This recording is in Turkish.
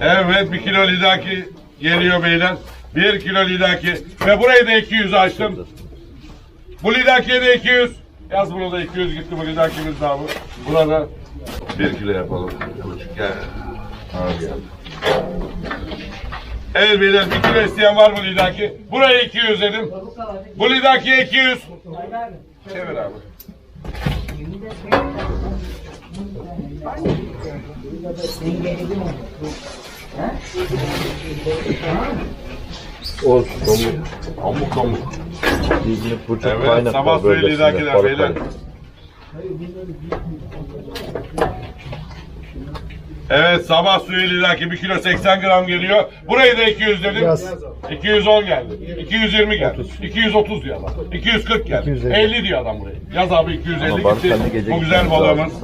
Evet bir kilo lidaki geliyor beyler. Bir kilo lidaki. Ve burayı da 200 açtım. Bu lidakiye de 200. Yaz bunu da 200 gitti bu lidakimiz daha bu. Burada 1 kilo yapalım. Gel. Abi. Evet beyler bir kilo isteyen var mı lidaki? Buraya 200 dedim. Bu lidakiye 200. Çevir abi. Olsun. Pamuk. Pamuk pamuk. İzmir Burçak Evet Kaynak sabah bölgesinde, lidakiler Balık beyler. Evet sabah suyu lidaki 1 kilo 80 gram geliyor. Burayı da 200 dedim. 210 geldi. 220 geldi. 230 diyor adam. 240 geldi. 250. 50 diyor adam burayı. Yaz abi 250 Ama gitti. Bu güzel balığımız.